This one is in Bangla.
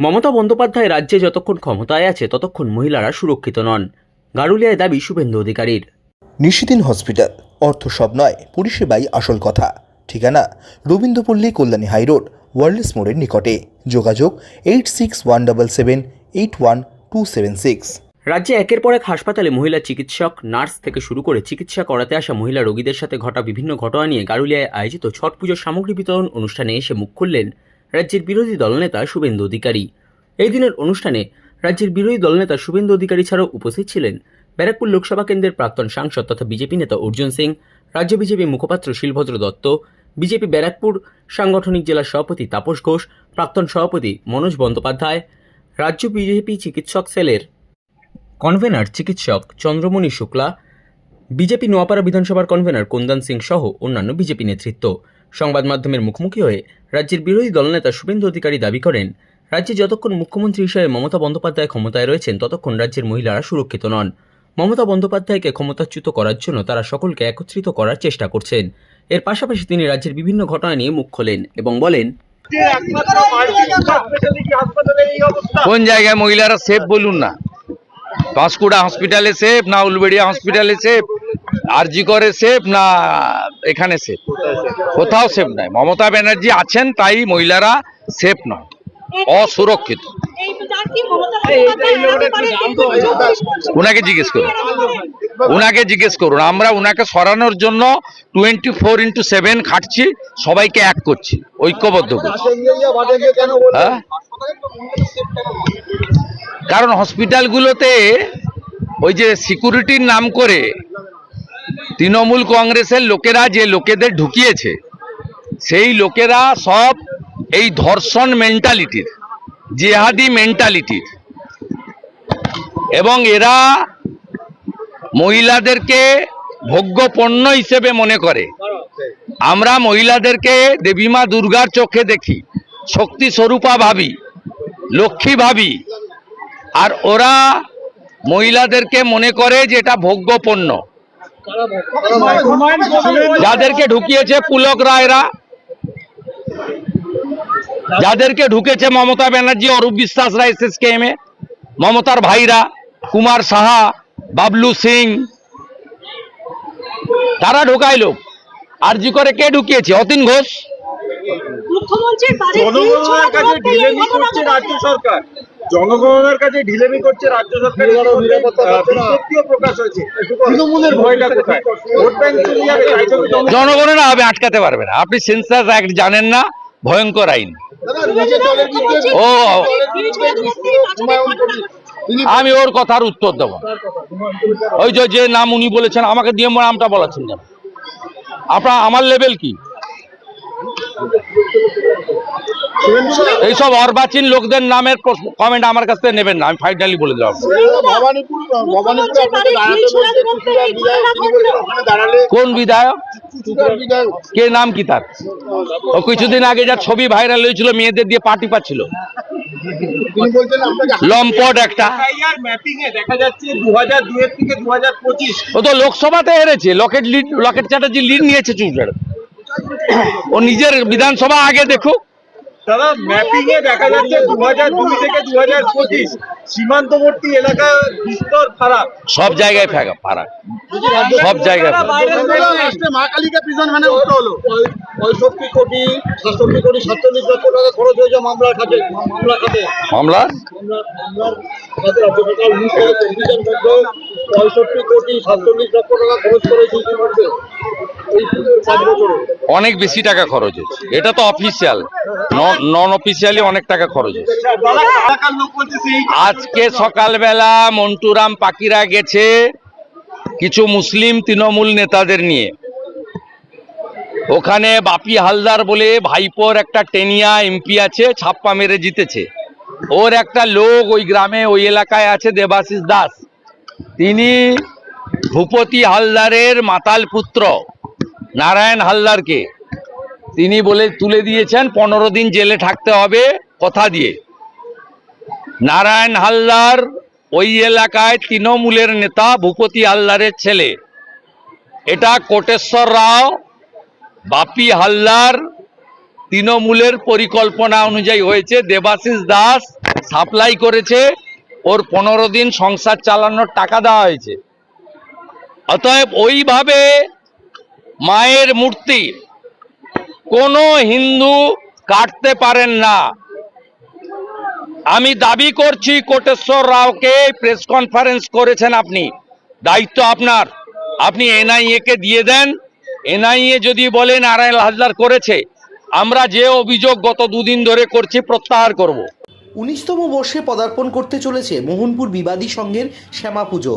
মমতা বন্দ্যোপাধ্যায় রাজ্যে যতক্ষণ ক্ষমতায় আছে ততক্ষণ মহিলারা সুরক্ষিত নন। গারুলিয়ায় দাবি শুভেন্দু অধিকারীর। নিশিদিন হসপিটাল অর্থ সব নয় পরিষেবাই আসল কথা। ঠিকানা রবীন্দ্রপল্লী কল্যাণী হাইরোড ওয়ার্ল্ডস মোড়ের নিকটে। যোগাযোগ eight six one double seven eight one two seven six. রাজ্যে একের পর এক হাসপাতালে মহিলা চিকিৎসক নার্স থেকে শুরু করে চিকিৎসা করাতে আসা মহিলা রোগীদের সাথে ঘটা বিভিন্ন ঘটনা নিয়ে গারুলিয়ায় আয়োজিত ছট পুজোর সামগ্রী বিতরণ অনুষ্ঠানে এসে মুখ খুললেন রাজ্যের বিরোধী দলনেতা শুভেন্দু অধিকারী। এই দিনের অনুষ্ঠানে রাজ্যের বিরোধী দলনেতা শুভেন্দু অধিকারী ছাড়াও উপস্থিত ছিলেন ব্যারাকপুর লোকসভা কেন্দ্রের প্রাক্তন সাংসদ তথা বিজেপি নেতা অর্জুন সিং, রাজ্য বিজেপি মুখপাত্র শিলভদ্র দত্ত, বিজেপি ব্যারাকপুর সাংগঠনিক জেলার সভাপতি তাপস ঘোষ, প্রাক্তন সভাপতি মনোজ বন্দ্যোপাধ্যায়, রাজ্য বিজেপি চিকিৎসক সেলের কনভেনার চিকিৎসক চন্দ্রমণি শুক্লা, বিজেপি নোয়াপাড়া বিধানসভার কনভেনার কুন্দন সিং সহ অন্যান্য বিজেপি নেতৃত্ব। সংবাদ মাধ্যমের মুখোমুখি হয়ে রাজ্যের বিরোধী দলনেতা শুভেন্দু অধিকারী দাবি করেন রাজ্যে যতক্ষণ মুখ্যমন্ত্রী হিসেবে মমতা বন্দ্যোপাধ্যায় ক্ষমতায় রয়েছেন ততক্ষণ রাজ্যের মহিলারা সুরক্ষিত নন। মমতা বন্দ্যোপাধ্যায়কে ক্ষমতাচ্যুত করার জন্য তারা সকলকে একত্রিত করার চেষ্টা করছেন। এর পাশাপাশি তিনি রাজ্যের বিভিন্ন ঘটনা নিয়ে মুখ খোলেন এবং বলেন কোন জায়গায় মহিলারা সেফ বলুন না। পাঁশকুড়া হসপিটালে সেফ না উলবেড়িয়া হসপিটালে সেফ আরজি করে সেফ না এখানে সেফ? কোথাও সেফ নাই। মমতা ব্যানার্জি আছেন, তাই মহিলারা সেফ নয়, অসুরক্ষিত। উনাকে জিজ্ঞেস করুন। উনাকে জিজ্ঞেস করুন। আমরা উনাকে সরানোর জন্য টোয়েন্টি ফোর ইন্টু সেভেন খাটছি, সবাইকে এক করছি, ঐক্যবদ্ধ করছি। হ্যাঁ? কারণ হসপিটালগুলোতে ওই যে সিকিউরিটির নাম করে তৃণমূল কংগ্রেসের লোকেরা যে লোকেদের ঢুকিয়েছে, সেই লোকেরা সব এই ধর্ষণ মেন্টালিটির জেহাদি মেন্টালিটির এবং এরা মহিলাদেরকে ভোগ্য পণ্য হিসেবে মনে করে। আমরা মহিলাদেরকে দেবীমা দুর্গার চোখে দেখি, শক্তি স্বরূপা ভাবি, লক্ষ্মী ভাবি। আর ওরা মহিলাদেরকে মনে করে যে এটা ভোগ্য পণ্য যাদেরকে ঢুকিয়েছে পুলক রায়রা যাদেরকে ঢুকেছে মমতা ব্যানার্জি অরূপ বিশ্বাস রায় এসএসকেএম এ মমতার ভাইরা কুমার সাহা বাবলু সিং তারা ঢোকায় আর জি করে কে ঢুকিয়েছে? অতীন ঘোষ। মুখ্যমন্ত্রীর বাড়ির জনগণনার কাছে ঢিলেমি করছে রাজ্য সরকার জনগণনার কাছে ঢিলেমি করছে রাজ্য সরকার বিজ্ঞপ্তিও প্রকাশ হয়েছে। তৃণমূলের ভয়টা কোথায়? ভোট ব্যাংক চলে যাবে তাই জন্য জনগণ- জনগণনা হবে আটকাতে পারবে না। আপনি সেন্সাস অ্যাক্ট জানেন না ভয়ঙ্কর আইন। ও আমি ওর কথার উত্তর দেবো। ওই যে যে নাম উনি বলেছেন আমাকে দিয়ে নামটা বলাচ্ছেন কেন আপনার আমার লেভেল কি? এইসব অর্বাচীন লোকদের নামের কমেন্ট আমার কাছ থেকে নেবেন না আমি ফাইনালি বলে দিলাম। দাঁড়ালে কোন বিধায়ক? কে নাম কি তার? ও কিছুদিন আগে যা ছবি ভাইরাল হয়েছিল মেয়েদের দিয়ে পার্টি পাচ্ছিল। লম্পট একটা। ও তো লোকসভাতে হেরেছে লকেট লিড লকেট চ্যাটার্জি লিড নিয়েছে চুচড়ার ও নিজের বিধানসভা আগে দেখুক। দাদা ম্যাপিং এ দেখা যাচ্ছে দু হাজার দুই থেকে দু হাজার পঁচিশ। সীমান্তবর্তী এলাকা বিস্তর ফারাক। সব জায়গায় ফেঁকা ফারাক। সব জায়গায়। মা কালীকা প্রিজন ভ্যানে উঠতে হলো? পঁয়ষট্টি কোটি সাতষট্টি কোটি সাতচল্লিশ লক্ষ টাকা খরচ হয়েছে মামলার খাতে। মামলা? খাতে পঁয়ষট্টি কোটি সাতচল্লিশ লক্ষ টাকা খরচ করেছে ইতিমধ্যে। অনেক বেশি টাকা খরচ হয়েছে। এটা তো অফিসিয়াল নন অফিসিয়ালি অনেক টাকা খরচ আজকে সকালবেলা মন্টুরাম পাকিরা গেছে কিছু মুসলিম তৃণমূল নেতাদের নিয়ে। ওখানে বাপি হালদার বলে ভাইপোর একটা টেনিয়া এমপি আছে, ছাপ্পা মেরে জিতেছে। ওর একটা লোক ওই গ্রামে, ওই এলাকায় আছে, দেবাশিস দাস। তিনি ভূপতি হালদারের মাতাল পুত্র, নারায়ণ হালদারকে। তিনি বলে তুলে দিয়েছেন, পনেরো দিন জেলে থাকতে হবে কথা দিয়ে। নারায়ণ হালদার ওই এলাকায় তৃণমূলের নেতা, ভূপতি হালদারের ছেলে। এটা কোটেশ্বর রাও, বাপি হালদার, তৃণমূলের পরিকল্পনা অনুযায়ী হয়েছে। দেবাশিস দাস সাপ্লাই করেছে, ওর পনেরো দিন সংসার চালানোর টাকা দেওয়া হয়েছে। অতএব ওইভাবে মায়ের মূর্তি কোনো হিন্দু কাটতে পারেন না। আমি দাবি করছি কোটেশ্বর রাওকে প্রেস কনফারেন্স করেছেন আপনি। দায়িত্ব আপনার। আপনি এনআইএ কে দিয়ে দেন। এনআইএ যদি বলে নারায়ণ হাজলার করেছে, আমরা যে অভিযোগ গত দুদিন ধরে করছি প্রত্যাহার করব। উনিশতম বর্ষে পদার্পণ করতে চলেছে মোহনপুর বিবাদী সংঘের শ্যামা পুজো।